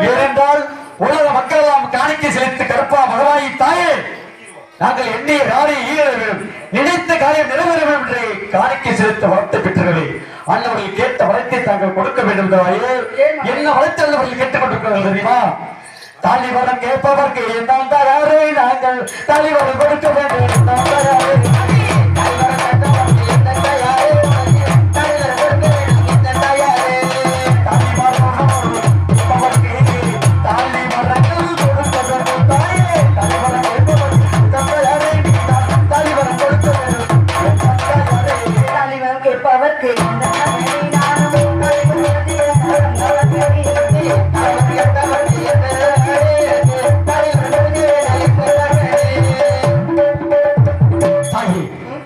ஏனென்றால் உலக மக்கள் எல்லாம் காணிக்கை செலுத்தி கருப்பா பகவாயி தாயே. நாங்கள் எண்ணிய வேண்டும். நினைத்த காரியம் நிறைவேற வேண்டும் என்று காணிக்கை செலுத்த வளர்த்து பெற்றவர்களே. அன்னவர்கள் கேட்ட வளத்தை தாங்கள் கொடுக்க வேண்டும் என்ன வளர்த்து அன்னவர்கள் கேட்டுக் கொண்டிருக்கிறார்கள் தெரியுமா? தாலிவரம் கேட்பவர்க்கு எல்லாம் தயாரே நாங்கள் தாலிவரம் கொடுக்க வேண்டும்.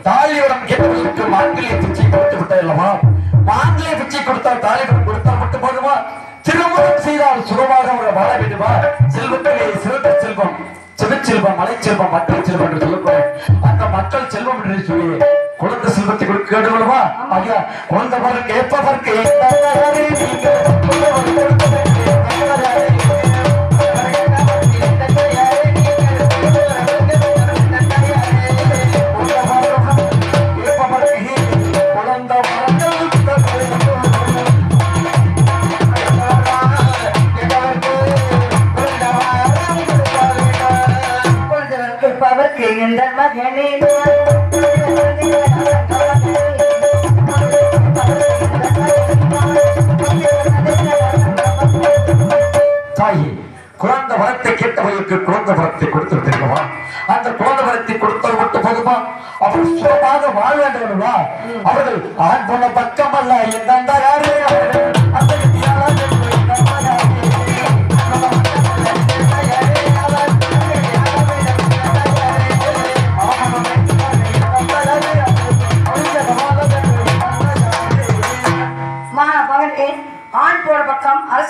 தாலியுடன் கேட்டவர்களுக்கு மாங்கிலிய பிச்சை கொடுத்து விட்டாய் அல்லவா? மாங்கிலே பிச்சை கொடுத்தால் தாலியுடன் கொடுத்தால் மட்டும் போதுமா? திருமணம் செய்தால் சுகமாக அவர் வாழ வேண்டுமா? செல்வத்திலே சிறந்த செல்வம் சிவச்செல்வம் மலைச்செல்வம் மக்கள் செல்வம் என்று சொல்லக்கூடாது அந்த மக்கள் செல்வம் என்று சொல்லி குழந்தை செல்வத்தை கொடுக்க வேண்டுமா ஐயா குழந்தை பிறகு எப்ப குழந்தைகள் இந்த மகனே தாயே குழந்தை வரத்தை கேட்டவர்களுக்கு குழந்தை வரத்தை கொடுத்து அந்த குழந்த வரத்தை கொடுத்தால் மட்டும் போதுமா? அவர் சுகமாக வாழ வேண்டும் அவர்கள் ஆண் பக்கம் அல்ல எந்த யாரு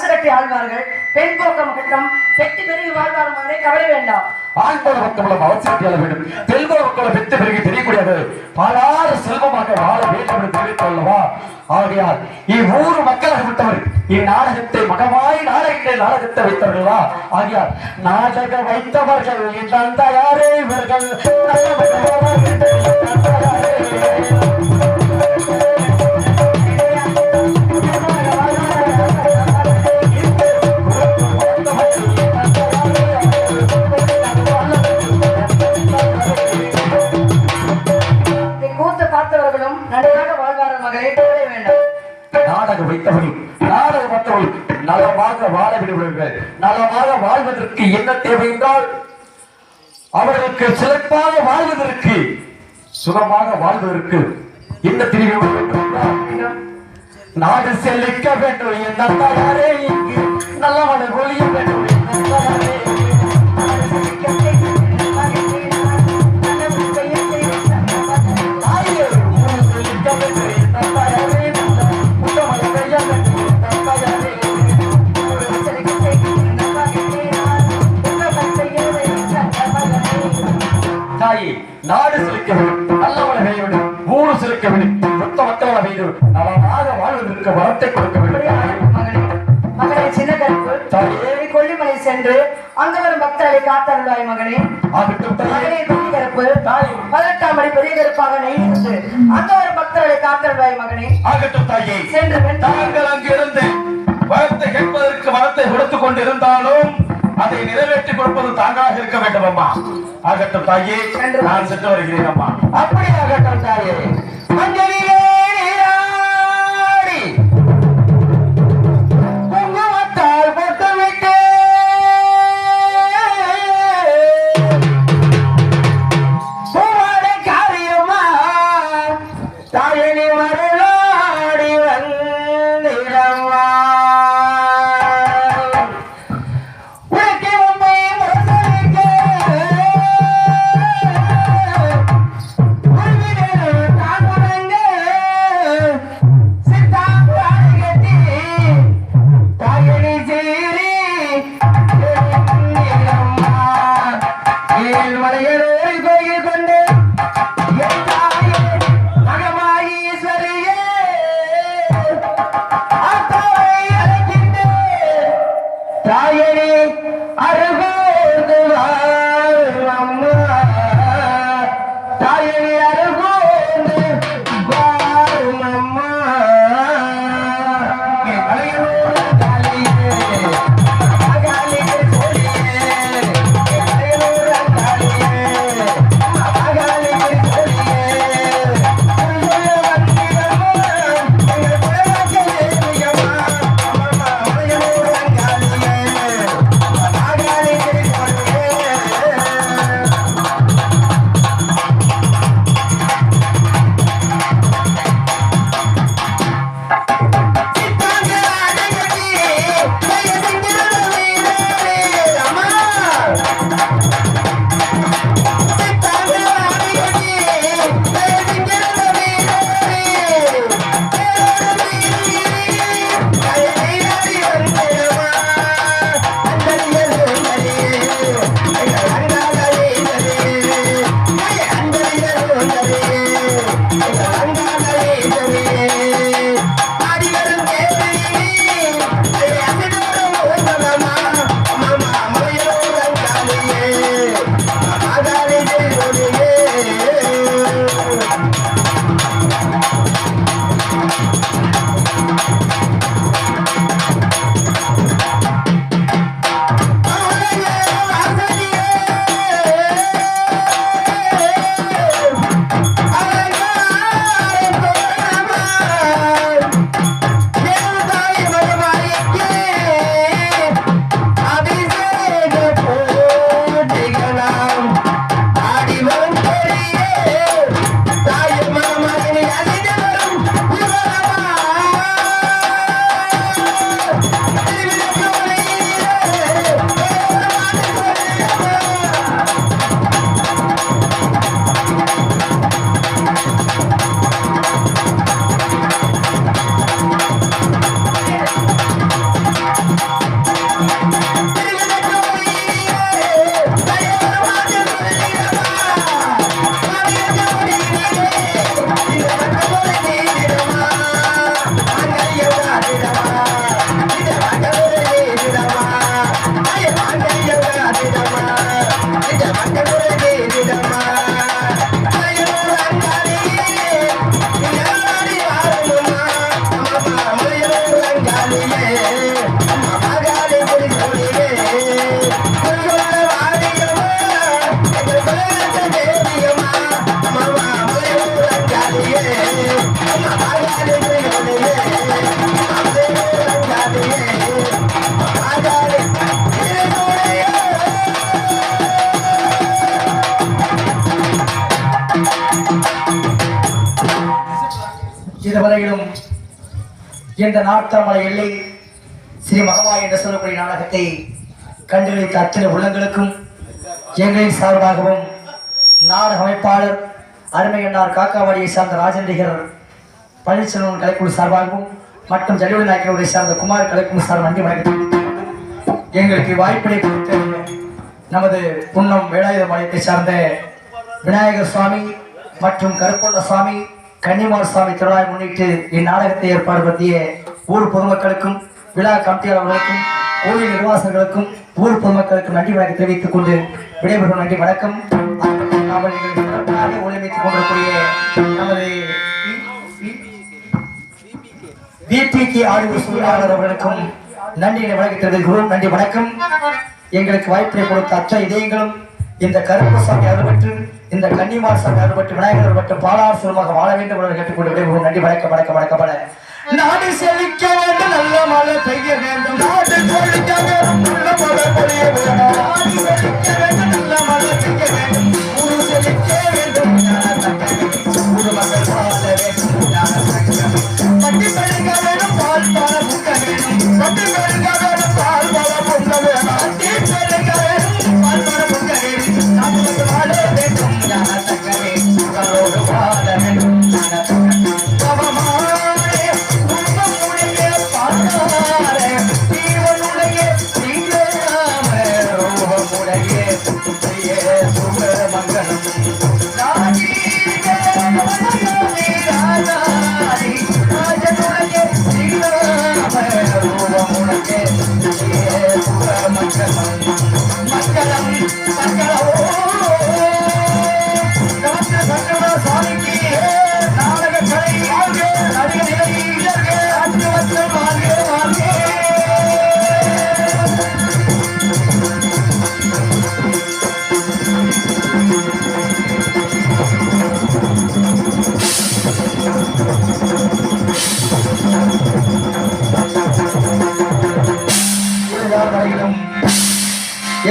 அரசு கட்டி ஆழ்வார்கள். பெண் போக்கம் கட்டம் செட்டி பெருகி வாழ்வார் மகனை கவலை வேண்டாம். வேண்டும். தெரியக்கூடியது பலாறு செல்வமாக வாழ வேண்டும் என்று தெரிவித்து ஆகையால் இவ்வூர் மக்களாக விட்டவர் இந்நாடகத்தை மகமாய் நாடகத்தை நாடகத்தை வைத்தவர்களா? ஆகையால் நாடக வைத்தவர்கள் இந்த யாரே இவர்கள். வேண்டாம். நாடகம் வைத்தவர்கள் நாடகம் மற்றவர்கள் நலமாக வாழ விடுவார்கள் நலமாக வாழ்வதற்கு என்ன தேவை என்றால் அவர்களுக்கு சிறப்பாக வாழ்வதற்கு சுகமாக வாழ்வதற்கு என்ன தெரிவி நாடு செழிக்க வேண்டும். நல்லவனை ஒழிய நாடு செலுக்க வேண்டும் நல்லவனை செய்ய வேண்டும் ஊரு செலுக்க வேண்டும் மொத்த மக்களை வேண்டும் நலமாக வாழ்வதற்கு வரத்தை கொடுக்க வேண்டும். சின்ன கருப்பு கொல்லிமலை சென்று அங்க வரும் பக்தர்களை காத்தருளாய் மகனே. மகனே பெரிய கருப்பு பதினெட்டாம் மணி பெரிய கருப்பாக நெய்து அங்க வரும் பக்தர்களை காத்தருளாய் மகனே. ஆகட்டும் தாயே. சென்று தாங்கள் அங்கிருந்து வரத்தை கேட்பதற்கு வரத்தை கொடுத்துக் கொண்டிருந்தாலும் அதை நிறைவேற்றி கொடுப்பது தாங்களாக இருக்க வேண்டும் அம்மா. ஆகட்டும் தாயே நான் சென்று வருகிறேன் அம்மா. அப்படி ஆகட்டும் தாயே இந்த நாற்றாமலை எல்லை ஸ்ரீ மகமா என்று சொல்லக்கூடிய நாடகத்தை கண்டுகளித்த அத்தனை உள்ளங்களுக்கும் எங்களின் சார்பாகவும் நாடக அமைப்பாளர் அருமையன்னார் காக்காவாடியை சார்ந்த ராஜநடிகர் பழனிச்செல்வன் கலைக்குழு சார்பாகவும் மற்றும் ஜலிவல் நாயக்கருடைய சார்ந்த குமார் கலைக்குழு சார் நன்றி வணக்கம். எங்களுக்கு வாய்ப்பினை கொடுத்து நமது புன்னம் வேலாயுத மாநிலத்தை சார்ந்த விநாயகர் சுவாமி மற்றும் கருப்பண்ண சுவாமி கன்னிமார் சுவாமி திருவிழாவை முன்னிட்டு இந்நாடகத்தை ஏற்பாடு பற்றிய ஊர் பொதுமக்களுக்கும் விழா கமிட்டியாளர்களுக்கும் கோயில் நிர்வாகர்களுக்கும் ஊர் பொதுமக்களுக்கும் நன்றி வழக்கு தெரிவித்துக் கொண்டு விடைபெறும் நன்றி வணக்கம். நாமல் எங்களுக்கு ஒளிமைத்துக் கொண்டிருக்கூடிய நமது பிபிகே ஆடியோ சூழலாளர் அவர்களுக்கும் நன்றியை வழங்கி தெரிவிக்கிறோம். நன்றி வணக்கம். எங்களுக்கு வாய்ப்பை கொடுத்த அச்ச இதயங்களும் இந்த கருப்பு கருப்பசாமி பெற்று இந்த கன்னிமார் சாமி அறுபட்டு விநாயகர் மற்றும் பாலார் சுலமாக வாழ வேண்டும் என்று கேட்டுக்கொண்டு விடைபெறும் நன்றி வணக்கம் வணக்கம் வணக்கப்பட நாடு செழிக்க வேண்டும் நல்ல மழை பெய்ய வேண்டும். நாடு செழிக்க வேண்டும் நல்ல மழை பெய்ய வேண்டும். நாடு செழிக்க வேண்டும் நல்ல மழை பெய்ய வேண்டும்.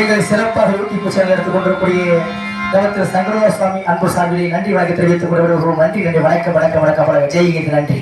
எங்களை சிறப்பாக யூடியூப் சேனல் எடுத்துக் கொண்டிருக்கூடிய தவத்திரு சுவாமி அன்பு சாமியை நன்றி வணக்கம் தெரிவித்துக் கொண்டு வருகிறோம். நன்றி நன்றி. வணக்கம் வணக்கம் வணக்கம். வணக்கம் ஜெய்கிறது நன்றி.